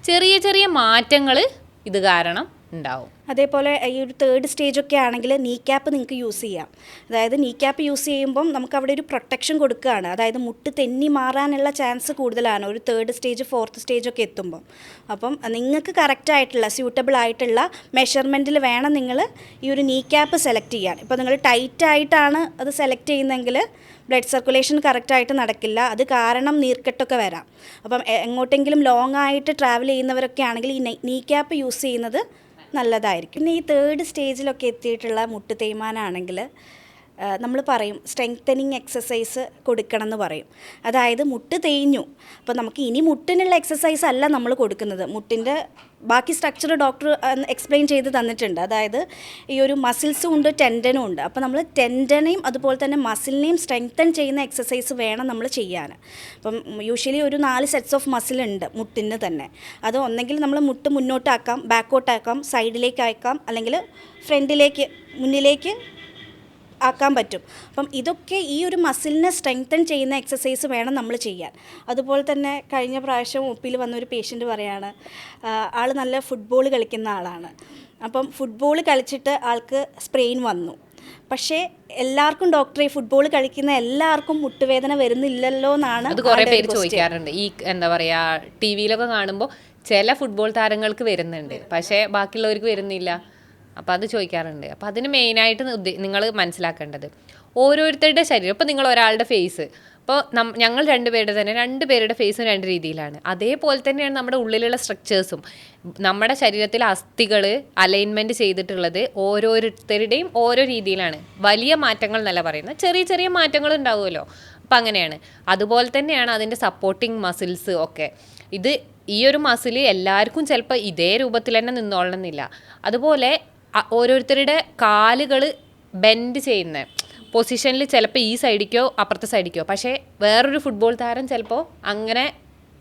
ചെറിയ ചെറിയ മാറ്റങ്ങൾ ഇത് കാരണം ഉണ്ടാവും. അതേപോലെ ഈ ഒരു തേർഡ് സ്റ്റേജ് ഒക്കെ ആണെങ്കിൽ നീ ക്യാപ്പ് നിങ്ങൾക്ക് യൂസ് ചെയ്യാം. അതായത് നീ ക്യാപ്പ് യൂസ് ചെയ്യുമ്പം നമുക്ക് അവിടെ ഒരു പ്രൊട്ടക്ഷൻ കൊടുക്കുകയാണ്. അതായത് മുട്ട് തെന്നി മാറാനുള്ള ചാൻസ് കൂടുതലാണ് ഒരു തേർഡ് സ്റ്റേജ് ഫോർത്ത് സ്റ്റേജ് ഒക്കെ എത്തുമ്പം. അപ്പം നിങ്ങൾക്ക് കറക്റ്റ് ആയിട്ടുള്ള സ്യൂട്ടബിൾ ആയിട്ടുള്ള മെഷർമെന്റിൽ വേണം നിങ്ങൾ ഈ ഒരു നീ ക്യാപ്പ് സെലക്ട് ചെയ്യാൻ. ഇപ്പോൾ നിങ്ങൾ ടൈറ്റ് ആയിട്ടാണ് അത് സെലക്ട് ചെയ്യുന്നതെങ്കിൽ ബ്ലഡ് സർക്കുലേഷൻ കറക്റ്റായിട്ട് നടക്കില്ല. അത് കാരണം നീർക്കെട്ടൊക്കെ വരാം. അപ്പം എങ്ങോട്ടെങ്കിലും ലോങ് ആയിട്ട് ട്രാവൽ ചെയ്യുന്നവരൊക്കെ ആണെങ്കിൽ ഈ നീ ക്യാപ്പ് യൂസ് ചെയ്യുന്നത് നല്ലതായിരിക്കും. പിന്നെ ഈ തേർഡ് സ്റ്റേജിലൊക്കെ എത്തിയിട്ടുള്ള മുട്ട് തേയ്മാനാണെങ്കിൽ നമ്മൾ പറയും സ്ട്രെങ്തനിങ് എക്സസൈസ് കൊടുക്കണം എന്ന് പറയും. അതായത് മുട്ട് തേഞ്ഞു. അപ്പോൾ നമുക്ക് ഇനി മുട്ടിനുള്ള എക്സസൈസ് അല്ല നമ്മൾ കൊടുക്കുന്നത്. മുട്ടിന്റെ ബാക്കി സ്ട്രക്ചർ ഡോക്ടർ എക്സ്പ്ലെയിൻ ചെയ്ത് തന്നിട്ടുണ്ട്. അതായത് ഈ ഒരു മസിൽസും ഉണ്ട് ടെൻഡനും ഉണ്ട്. അപ്പോൾ നമ്മൾ ടെൻഡനെയും അതുപോലെ തന്നെ മസിലിനെയും സ്ട്രെങ്തൻ ചെയ്യുന്ന എക്സസൈസ് വേണം നമ്മൾ ചെയ്യാൻ അപ്പം യൂഷ്വലി ഒരു നാല് സെറ്റ്സ് ഓഫ് മസിൽ ഉണ്ട് മുട്ടിന് തന്നെ. അത് ഒന്നെങ്കിൽ നമ്മൾ മുട്ട് മുന്നോട്ടാക്കാം ബാക്കോട്ടാക്കാം സൈഡിലേക്ക് അയക്കാം അല്ലെങ്കിൽ ഫ്രണ്ടിലേക്ക് മുന്നിലേക്ക് ആക്കാൻ പറ്റും. അപ്പം ഇതൊക്കെ ഈ ഒരു മസിലിനെ സ്ട്രെങ്തൻ ചെയ്യുന്ന എക്സസൈസ് വേണം നമ്മൾ ചെയ്യാൻ. അതുപോലെ തന്നെ കഴിഞ്ഞ പ്രാവശ്യം ഒപ്പിയിൽ വന്ന ഒരു പേഷ്യന്റ് പറയാണ് ആൾ നല്ല ഫുട്ബോൾ കളിക്കുന്ന ആളാണ്. അപ്പം ഫുട്ബോൾ കളിച്ചിട്ട് ആൾക്ക് സ്പ്രെയിൻ വന്നു. പക്ഷേ എല്ലാവർക്കും ഡോക്ടറെ ഫുട്ബോൾ കളിക്കുന്ന എല്ലാവർക്കും മുട്ടുവേദന വരുന്നില്ലല്ലോ എന്നാണ് അത് കുറെ പേര് ചോദിക്കാറുണ്ട്. ഈ എന്താ പറയാ ടി വിയിലൊക്കെ കാണുമ്പോൾ ചില ഫുട്ബോൾ താരങ്ങൾക്ക് വരുന്നുണ്ട്. പക്ഷേ ബാക്കിയുള്ളവർക്ക് വരുന്നില്ല. അപ്പം അത് ചോദിക്കാറുണ്ട്. അപ്പം അതിന് മെയിനായിട്ട് നിങ്ങൾ മനസ്സിലാക്കേണ്ടത് ഓരോരുത്തരുടെ ശരീരം. ഇപ്പം നിങ്ങൾ ഒരാളുടെ ഫേസ് ഇപ്പോൾ നം ഞങ്ങൾ രണ്ടുപേരുടെ തന്നെ രണ്ട് പേരുടെ ഫേസും രണ്ട് രീതിയിലാണ്. അതേപോലെ തന്നെയാണ് നമ്മുടെ ഉള്ളിലുള്ള സ്ട്രക്ചേഴ്സും നമ്മുടെ ശരീരത്തിലെ അസ്ഥികൾ അലൈൻമെന്റ് ചെയ്തിട്ടുള്ളത് ഓരോരുത്തരുടെയും ഓരോ രീതിയിലാണ്. വലിയ മാറ്റങ്ങൾ എന്നല്ല പറയുന്നത് ചെറിയ ചെറിയ മാറ്റങ്ങൾ ഉണ്ടാവുമല്ലോ. അപ്പം അങ്ങനെയാണ്. അതുപോലെ തന്നെയാണ് അതിന്റെ സപ്പോർട്ടിങ് മസിൽസ് ഒക്കെ. ഇത് ഈ ഒരു മസിൽ എല്ലാവർക്കും ചിലപ്പോൾ ഇതേ രൂപത്തിൽ തന്നെ നിന്നോളണമെന്നില്ല. അതുപോലെ ഓരോരുത്തരുടെ കാലുകൾ ബെൻഡ് ചെയ്യുന്നത് പൊസിഷനിൽ ചിലപ്പോൾ ഈ സൈഡിക്കോ അപ്പുറത്തെ സൈഡിക്കോ പക്ഷേ വേറൊരു ഫുട്ബോൾ താരം ചിലപ്പോൾ അങ്ങനെ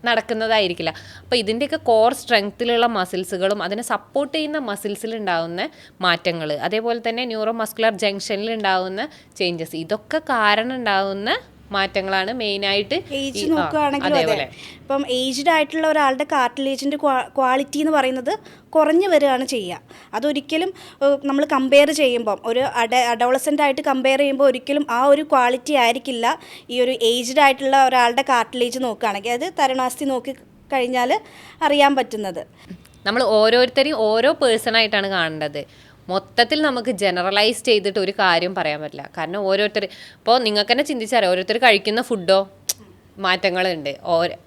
നടക്കുന്നതായിരിക്കില്ല. അപ്പോൾ ഇതിന്റെയൊക്കെ കോർ സ്ട്രെങ്ത്തിലുള്ള മസിൽസുകളും അതിനെ സപ്പോർട്ട് ചെയ്യുന്ന മസിൽസിൽ ഉണ്ടാകുന്ന മാറ്റങ്ങൾ അതേപോലെ തന്നെ ന്യൂറോ മസ്കുലർ ജംഗ്ഷനിൽ ഉണ്ടാകുന്ന ചേഞ്ചസ് ഇതൊക്കെ കാരണം ഉണ്ടാകുന്ന മാറ്റങ്ങളാണ് മെയിനായിട്ട് ഏജ് നോക്കുകയാണെങ്കിൽ ഇപ്പം ഏജ്ഡ് ആയിട്ടുള്ള ഒരാളുടെ കാർട്ടിലേജിന്റെ ക്വാളിറ്റി എന്ന് പറയുന്നത് കുറഞ്ഞു വരികയാണ് ചെയ്യുക. അതൊരിക്കലും നമ്മൾ കമ്പയർ ചെയ്യുമ്പം ഒരു അഡ അഡോളസന്റ് ആയിട്ട് കമ്പയർ ചെയ്യുമ്പോൾ ഒരിക്കലും ആ ഒരു ക്വാളിറ്റി ആയിരിക്കില്ല ഈ ഒരു ഏജ്ഡ് ആയിട്ടുള്ള ഒരാളുടെ കാർട്ടിലേജ് നോക്കുകയാണെങ്കിൽ. അത് തരണാസ്തി നോക്കി കഴിഞ്ഞാൽ അറിയാൻ പറ്റുന്നത്. നമ്മൾ ഓരോരുത്തരെയും ഓരോ പേഴ്സണായിട്ടാണ് കാണേണ്ടത്. മൊത്തത്തിൽ നമുക്ക് ജനറലൈസ് ചെയ്തിട്ട് ഒരു കാര്യം പറയാൻ പറ്റില്ല. കാരണം ഓരോരുത്തർ ഇപ്പോൾ നിങ്ങൾക്ക് തന്നെ ചിന്തിച്ചാൽ ഓരോരുത്തർ കഴിക്കുന്ന ഫുഡോ മാറ്റങ്ങളുണ്ട്.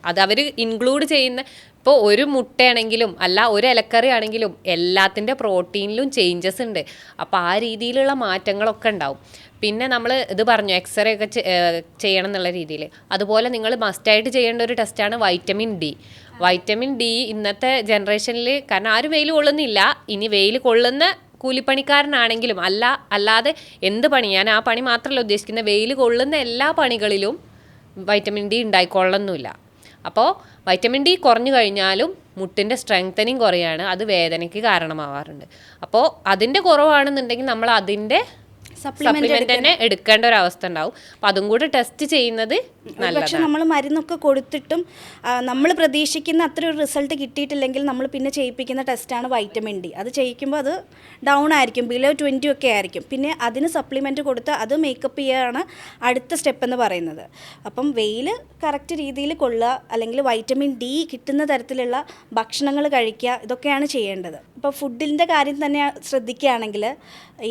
അത് അവർ ഇൻക്ലൂഡ് ചെയ്യുന്ന ഇപ്പോൾ ഒരു മുട്ടയാണെങ്കിലും അല്ല ഒരു ഇലക്കറി ആണെങ്കിലും എല്ലാത്തിന്റെ പ്രോട്ടീനിലും ചേഞ്ചസ് ഉണ്ട്. അപ്പോൾ ആ രീതിയിലുള്ള മാറ്റങ്ങളൊക്കെ ഉണ്ടാവും. പിന്നെ നമ്മൾ ഇത് പറഞ്ഞു എക്സ്റേ ഒക്കെ ചെയ്യണം എന്നുള്ള രീതിയിൽ അതുപോലെ നിങ്ങൾ മസ്റ്റായിട്ട് ചെയ്യേണ്ട ഒരു ടെസ്റ്റാണ് വൈറ്റമിൻ ഡി വൈറ്റമിൻ ഡി ഇന്നത്തെ ജനറേഷനിൽ കാരണം ആരും വെയിൽ കൊള്ളുന്നില്ല. ഇനി വെയിൽ കൊള്ളുന്ന കൂലിപ്പണിക്കാരനാണെങ്കിലും അല്ല അല്ലാതെ എന്ത് പണി? ഞാൻ ആ പണി മാത്രമല്ല ഉദ്ദേശിക്കുന്നത്. വെയിൽ കൊള്ളുന്ന എല്ലാ പണികളിലും വൈറ്റമിൻ ഡി ഉണ്ടായിക്കൊള്ളണമെന്നില്ല അപ്പോൾ വൈറ്റമിൻ ഡി കുറഞ്ഞു കഴിഞ്ഞാലും മുട്ടിന്റെ സ്ട്രെങ്തനിങ് കുറയാണ്. അത് വേദനയ്ക്ക് കാരണമാവാറുണ്ട്. അപ്പോൾ അതിന്റെ കുറവാണെന്നുണ്ടെങ്കിൽ നമ്മൾ അതിന്റെ സപ്ലിമെന്റ് തന്നെ എടുക്കേണ്ട ഒരു അവസ്ഥ ഉണ്ടാവും. അപ്പൊ അതും കൂടെ ടെസ്റ്റ് ചെയ്യുന്നത് പക്ഷെ നമ്മൾ മരുന്നൊക്കെ കൊടുത്തിട്ടും നമ്മൾ പ്രതീക്ഷിക്കുന്ന അത്ര ഒരു റിസൾട്ട് കിട്ടിയിട്ടില്ലെങ്കിൽ നമ്മൾ പിന്നെ ചെയ്യിപ്പിക്കുന്ന ടെസ്റ്റാണ് വൈറ്റമിൻ ഡി അത് ചെയ്യിക്കുമ്പോൾ അത് ഡൗൺ ആയിരിക്കും ബിലോ ട്വന്റി ഒക്കെ ആയിരിക്കും. പിന്നെ അതിന് സപ്ലിമെന്റ് കൊടുത്ത് അത് മേക്കപ്പ് ചെയ്യുകയാണ് അടുത്ത സ്റ്റെപ്പ് എന്ന് പറയുന്നത്. അപ്പം വെയിൽ കറക്റ്റ് രീതിയിൽ കൊള്ളുക അല്ലെങ്കിൽ വൈറ്റമിൻ ഡി കിട്ടുന്ന തരത്തിലുള്ള ഭക്ഷണങ്ങൾ കഴിക്കുക ഇതൊക്കെയാണ് ചെയ്യേണ്ടത്. ഇപ്പോൾ ഫുഡിന്റെ കാര്യം തന്നെ ശ്രദ്ധിക്കുകയാണെങ്കിൽ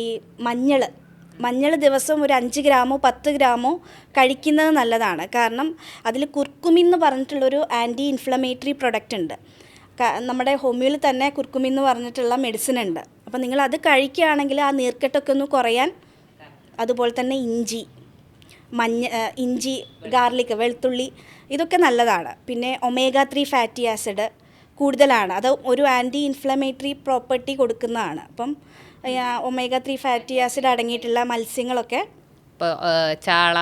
ഈ മഞ്ഞൾ മഞ്ഞൾ ദിവസം ഒരു അഞ്ച് ഗ്രാമോ പത്ത് ഗ്രാമോ കഴിക്കുന്നത് നല്ലതാണ്. കാരണം അതിൽ കുർക്കുമിൻ എന്ന് പറഞ്ഞിട്ടുള്ളൊരു ആന്റി ഇൻഫ്ലമേറ്ററി പ്രൊഡക്റ്റ് ഉണ്ട് നമ്മുടെ ഹോമിയോയിൽ തന്നെ കുർക്കുമിൻ എന്ന് പറഞ്ഞിട്ടുള്ള മെഡിസിൻ ഉണ്ട്. അപ്പോൾ നിങ്ങൾ അത് കഴിക്കുകയാണെങ്കിൽ ആ നീർക്കെട്ടൊക്കെ ഒന്ന് കുറയാൻ അതുപോലെ തന്നെ ഇഞ്ചി മഞ്ഞ ഇഞ്ചി ഗാർലിക് വെളുത്തുള്ളി ഇതൊക്കെ നല്ലതാണ്. പിന്നെ ഒമേഗ ത്രീ ഫാറ്റി ആസിഡ് കൂടുതലാണ്. അത് ഒരു ആന്റി ഇൻഫ്ലമേറ്ററി പ്രോപ്പർട്ടി കൊടുക്കുന്നതാണ്. അപ്പം ഒമേഗ ത്രീ ഫാറ്റി ആസിഡ് അടങ്ങിയിട്ടുള്ള മത്സ്യങ്ങളൊക്കെ. ഇപ്പോൾ ചാള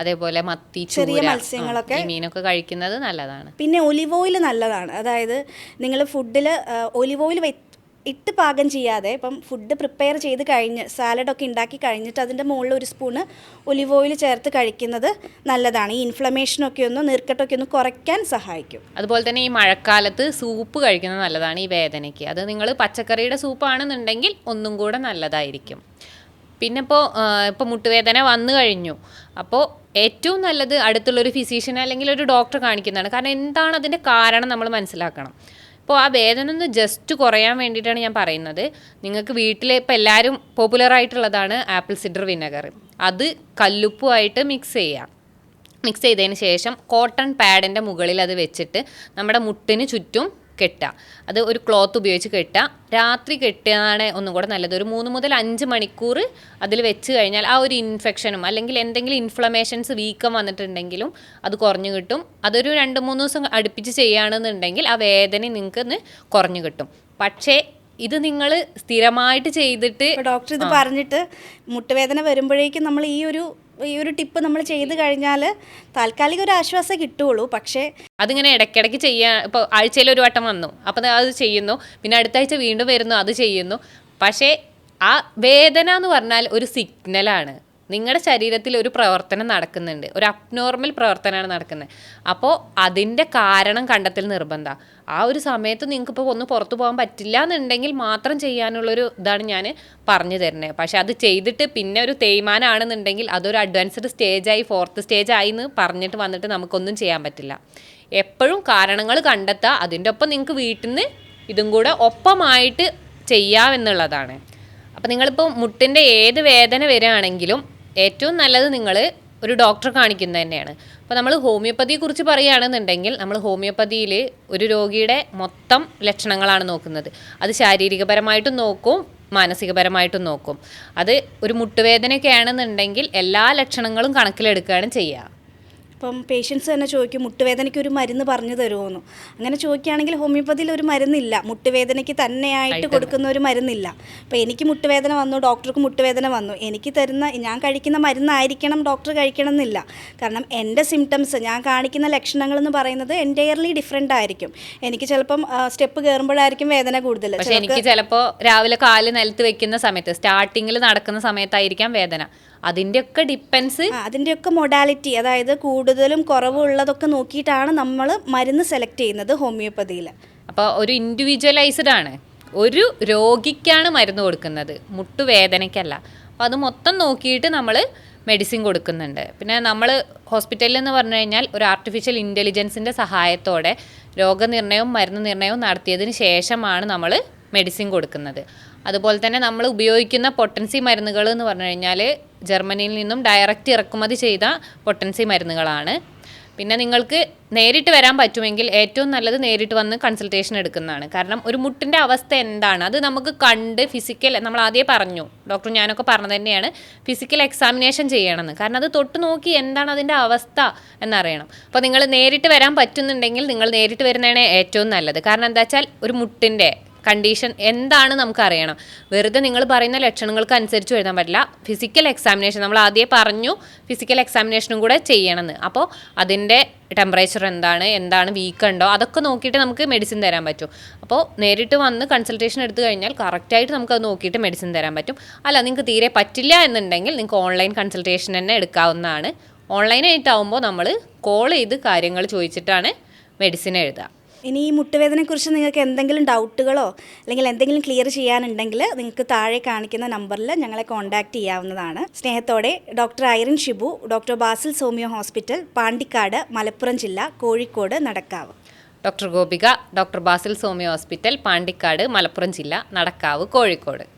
അതേപോലെ മത്തി ചെറിയ മത്സ്യങ്ങളൊക്കെ. മീനൊക്കെ കഴിക്കുന്നത് നല്ലതാണ്. പിന്നെ ഒലിവ് ഓയിൽ നല്ലതാണ്. അതായത് നിങ്ങൾ ഫുഡിൽ ഒലിവ് ഓയിൽ ഇട്ട് പാകം ചെയ്യാതെ ഇപ്പം ഫുഡ് പ്രിപ്പയർ ചെയ്ത് കഴിഞ്ഞ് സാലഡൊക്കെ ഉണ്ടാക്കി കഴിഞ്ഞിട്ട് അതിന്റെ മുകളിൽ ഒരു സ്പൂണ് ഒലിവ് ഓയിൽ ചേർത്ത് കഴിക്കുന്നത് നല്ലതാണ്. ഈ ഇൻഫ്ലമേഷനൊക്കെ ഒന്ന് നീർക്കെട്ടൊക്കെ ഒന്ന് കുറയ്ക്കാൻ സഹായിക്കും. അതുപോലെ തന്നെ ഈ മഴക്കാലത്ത് സൂപ്പ് കഴിക്കുന്നത് നല്ലതാണ് ഈ വേദനയ്ക്ക്. അത് നിങ്ങൾ പച്ചക്കറിയുടെ സൂപ്പാണെന്നുണ്ടെങ്കിൽ ഒന്നും കൂടെ നല്ലതായിരിക്കും. പിന്നെ ഇപ്പോൾ ഇപ്പോൾ മുട്ടുവേദന വന്നു കഴിഞ്ഞു. അപ്പോൾ ഏറ്റവും നല്ലത് അടുത്തുള്ളൊരു ഫിസീഷ്യൻ അല്ലെങ്കിൽ ഒരു ഡോക്ടറെ കാണിക്കുന്നതാണ്. കാരണം എന്താണ് അതിന്റെ കാരണം നമ്മൾ മനസ്സിലാക്കണം. അപ്പോൾ ആ വേദന ഒന്ന് ജസ്റ്റ് കുറയാൻ വേണ്ടിയിട്ടാണ് ഞാൻ പറയുന്നത്. നിങ്ങൾക്ക് വീട്ടിൽ ഇപ്പോൾ എല്ലാവരും പോപ്പുലർ ആയിട്ടുള്ളതാണ് ആപ്പിൾ സിഡർ വിനെഗർ അത് കല്ലുപ്പുമായിട്ട് മിക്സ് ചെയ്യാം. മിക്സ് ചെയ്തതിന് ശേഷം കോട്ടൺ പാഡിന്റെ മുകളിൽ അത് വെച്ചിട്ട് നമ്മുടെ മുട്ടിന് ചുറ്റും കെട്ടുക. അത് ഒരു ക്ലോത്ത് ഉപയോഗിച്ച് കെട്ടുക. രാത്രി കെട്ടുകയാണ് ഒന്നും കൂടെ നല്ലത്. ഒരു മൂന്ന് മുതൽ അഞ്ച് മണിക്കൂർ അതിൽ വെച്ച് കഴിഞ്ഞാൽ ആ ഒരു ഇൻഫെക്ഷനും അല്ലെങ്കിൽ എന്തെങ്കിലും ഇൻഫ്ലമേഷൻസ് വീക്കം വന്നിട്ടുണ്ടെങ്കിലും അത് കുറഞ്ഞു കിട്ടും. അതൊരു രണ്ട് മൂന്ന് ദിവസം അടുപ്പിച്ച് ചെയ്യുകയാണെന്നുണ്ടെങ്കിൽ ആ വേദന നിങ്ങൾക്ക് കുറഞ്ഞു കിട്ടും. പക്ഷേ ഇത് നിങ്ങൾ സ്ഥിരമായിട്ട് ചെയ്തിട്ട് ഡോക്ടർ ഇത് പറഞ്ഞിട്ട് മുട്ടുവേദന വരുമ്പോഴേക്കും നമ്മൾ ഈ ഒരു ഈ ഒരു ടിപ്പ് നമ്മൾ ചെയ്ത് കഴിഞ്ഞാൽ താൽക്കാലിക ഒരു ആശ്വാസം കിട്ടുകയുള്ളൂ പക്ഷേ അതിങ്ങനെ ഇടയ്ക്കിടയ്ക്ക് ചെയ്യാൻ ഇപ്പോൾ ആഴ്ചയിൽ ഒരു വട്ടം വന്നു. അപ്പം അത് ചെയ്യുന്നു. പിന്നെ അടുത്ത ആഴ്ച വീണ്ടും വരുന്നു അത് ചെയ്യുന്നു. പക്ഷേ ആ വേദന എന്ന് പറഞ്ഞാൽ ഒരു സിഗ്നലാണ് നിങ്ങളുടെ ശരീരത്തിൽ ഒരു പ്രവർത്തനം നടക്കുന്നുണ്ട്. ഒരു അബ്നോർമൽ പ്രവർത്തനമാണ് നടക്കുന്നത്. അപ്പോൾ അതിന്റെ കാരണം കണ്ടെത്തൽ നിർബന്ധമാണ് ആ ഒരു സമയത്ത് നിങ്ങൾക്ക് ഇപ്പോൾ ഒന്ന് പുറത്തു പോകാൻ പറ്റില്ല എന്നുണ്ടെങ്കിൽ മാത്രം ചെയ്യാനുള്ളൊരു ഇതാണ് ഞാൻ പറഞ്ഞു തരുന്നത് പക്ഷേ അത് ചെയ്തിട്ട് പിന്നെ ഒരു തേയ്മാനാണെന്നുണ്ടെങ്കിൽ അതൊരു അഡ്വാൻസ്ഡ് സ്റ്റേജായി ഫോർത്ത് സ്റ്റേജ് ആയി എന്ന് പറഞ്ഞിട്ട് വന്നിട്ട് നമുക്കൊന്നും ചെയ്യാൻ പറ്റില്ല. എപ്പോഴും കാരണങ്ങൾ കണ്ടെത്തുക അതിന്റെ ഒപ്പം നിങ്ങൾക്ക് വീട്ടിൽ നിന്ന് ഇതും കൂടെ ഒപ്പമായിട്ട് ചെയ്യാമെന്നുള്ളതാണ്. അപ്പോൾ നിങ്ങളിപ്പോൾ മുട്ടിന്റെ ഏത് വേദന വരികയാണെങ്കിലും ഏറ്റവും നല്ലത് നിങ്ങൾ ഒരു ഡോക്ടറെ കാണിക്കുന്നത് തന്നെയാണ്. അപ്പോൾ നമ്മൾ ഹോമിയോപ്പതിയെ കുറിച്ച് പറയുകയാണെന്നുണ്ടെങ്കിൽ നമ്മൾ ഹോമിയോപ്പതിയിൽ ഒരു രോഗിയുടെ മൊത്തം ലക്ഷണങ്ങളാണ് നോക്കുന്നത്. അത് ശാരീരികപരമായിട്ടും നോക്കും മാനസികപരമായിട്ടും നോക്കും. അത് ഒരു മുട്ടുവേദനയൊക്കെ ആണെന്നുണ്ടെങ്കിൽ എല്ലാ ലക്ഷണങ്ങളും കണക്കിലെടുക്കുകയാണ് ചെയ്യുക. ഇപ്പം പേഷ്യൻസ് തന്നെ ചോദിക്കും മുട്ടുവേദനയ്ക്ക് ഒരു മരുന്ന് പറഞ്ഞു തരുമോന്ന് അങ്ങനെ ചോദിക്കുകയാണെങ്കിൽ ഹോമിയോപ്പതിയിൽ ഒരു മരുന്നില്ല. മുട്ടുവേദനയ്ക്ക് തന്നെയായിട്ട് കൊടുക്കുന്ന ഒരു മരുന്നില്ല. അപ്പോൾ എനിക്ക് മുട്ടുവേദന വന്നു ഡോക്ടർക്ക് മുട്ടുവേദന വന്നു. എനിക്ക് തരുന്ന ഞാൻ കഴിക്കുന്ന മരുന്നായിരിക്കണം ഡോക്ടർ കഴിക്കണം എന്നില്ല കാരണം എന്റെ സിംറ്റംസ് ഞാൻ കാണിക്കുന്ന ലക്ഷണങ്ങൾ എന്ന് പറയുന്നത് എന്റയർലി ഡിഫറെന്റ് ആയിരിക്കും. എനിക്ക് ചിലപ്പം സ്റ്റെപ്പ് കയറുമ്പോഴായിരിക്കും വേദന കൂടുതൽ. എനിക്ക് ചിലപ്പോൾ രാവിലെ കാൽ നിലത്ത് വെക്കുന്ന സമയത്ത് സ്റ്റാർട്ടിങ്ങിൽ നടക്കുന്ന സമയത്തായിരിക്കാം വേദന. അതിന്റെയൊക്കെ ഡിപ്പെൻസ് അതിന്റെയൊക്കെ മൊഡാലിറ്റി അതായത് കൂടുതലും കുറവുള്ളതൊക്കെ നോക്കിയിട്ടാണ് നമ്മൾ മരുന്ന് സെലക്ട് ചെയ്യുന്നത് ഹോമിയോപ്പതിയിൽ അപ്പോൾ ഒരു ഇൻഡിവിജ്വലൈസ്ഡ് ആണ്. ഒരു രോഗിക്കാണ് മരുന്ന് കൊടുക്കുന്നത്. മുട്ടുവേദനയ്ക്കല്ല. അപ്പോൾ അത് മൊത്തം നോക്കിയിട്ട് നമ്മൾ മെഡിസിൻ കൊടുക്കുന്നുണ്ട്. പിന്നെ നമ്മൾ ഹോസ്പിറ്റലിൽ എന്ന് പറഞ്ഞു കഴിഞ്ഞാൽ ഒരു ആർട്ടിഫിഷ്യൽ ഇന്റലിജൻസിന്റെ സഹായത്തോടെ രോഗനിർണയവും മരുന്ന് നിർണയവും നടത്തിയതിന് ശേഷമാണ് നമ്മൾ മെഡിസിൻ കൊടുക്കുന്നത്. അതുപോലെ തന്നെ നമ്മൾ ഉപയോഗിക്കുന്ന പൊട്ടൻസി മരുന്നുകൾ എന്ന് പറഞ്ഞു കഴിഞ്ഞാൽ ജർമ്മനിയിൽ നിന്നും ഡയറക്റ്റ് ഇറക്കുമതി ചെയ്ത പൊട്ടൻസി മരുന്നുകളാണ്. പിന്നെ നിങ്ങൾക്ക് നേരിട്ട് വരാൻ പറ്റുമെങ്കിൽ ഏറ്റവും നല്ലത് നേരിട്ട് വന്ന് കൺസൾട്ടേഷൻ എടുക്കുന്നതാണ്. കാരണം ഒരു മുട്ടിന്റെ അവസ്ഥ എന്താണ്? അത് നമുക്ക് കണ്ട് ഫിസിക്കൽ നമ്മൾ ആദ്യം പറഞ്ഞു. ഡോക്ടർ ഞാനൊക്കെ പറഞ്ഞത് തന്നെയാണ് ഫിസിക്കൽ എക്സാമിനേഷൻ ചെയ്യണമെന്ന്. കാരണം അത് തൊട്ട് നോക്കി എന്താണ് അതിന്റെ അവസ്ഥ എന്നറിയണം. അപ്പോൾ നിങ്ങൾ നേരിട്ട് വരാൻ പറ്റുന്നുണ്ടെങ്കിൽ നിങ്ങൾ നേരിട്ട് വരുന്നതാണ് ഏറ്റവും നല്ലത്. കാരണം എന്താ വെച്ചാൽ ഒരു മുട്ടിന്റെ കണ്ടീഷൻ എന്താണ് നമുക്ക് അറിയണം വെറുതെ നിങ്ങൾ പറയുന്ന ലക്ഷണങ്ങൾക്ക് അനുസരിച്ച് എഴുതാൻ പറ്റില്ല. ഫിസിക്കൽ എക്സാമിനേഷൻ നമ്മൾ ആദ്യം പറഞ്ഞു ഫിസിക്കൽ എക്സാമിനേഷനും കൂടെ ചെയ്യണമെന്ന്. അപ്പോൾ അതിന്റെ ടെമ്പറേച്ചർ എന്താണ് എന്താണ് വീക്ക് ഉണ്ടോ അതൊക്കെ നോക്കിയിട്ട് നമുക്ക് മെഡിസിൻ തരാൻ പറ്റും. അപ്പോൾ നേരിട്ട് വന്ന് കൺസൾട്ടേഷൻ എടുത്തു കഴിഞ്ഞാൽ കറക്റ്റായിട്ട് നമുക്ക് അത് നോക്കിയിട്ട് മെഡിസിൻ തരാൻ പറ്റും. അല്ല നിങ്ങൾക്ക് തീരെ പറ്റില്ല എന്നുണ്ടെങ്കിൽ നിങ്ങൾക്ക് ഓൺലൈൻ കൺസൾട്ടേഷൻ തന്നെ എടുക്കാവുന്നതാണ്. ഓൺലൈനായിട്ടാവുമ്പോൾ നമ്മൾ കോൾ ചെയ്ത് കാര്യങ്ങൾ ചോദിച്ചിട്ടാണ് മെഡിസിൻ എഴുതുക. ഇനി ഈ മുട്ടുവേദനയെക്കുറിച്ച് നിങ്ങൾക്ക് എന്തെങ്കിലും ഡൗട്ടുകളോ അല്ലെങ്കിൽ എന്തെങ്കിലും ക്ലിയർ ചെയ്യാനുണ്ടെങ്കിൽ നിങ്ങൾക്ക് താഴെ കാണിക്കുന്ന നമ്പറിൽ ഞങ്ങളെ കോൺടാക്റ്റ് ചെയ്യാവുന്നതാണ്. സ്നേഹത്തോടെ doctor Irene Shibu doctor Basil homoeo hospital Pandikkad Malappuram ജില്ല Kozhikode Nadakkavu. Doctor Gopika doctor Basil homoeo hospital Pandikkad Malappuram ജില്ല നടക്കാവ് കോഴിക്കോട്.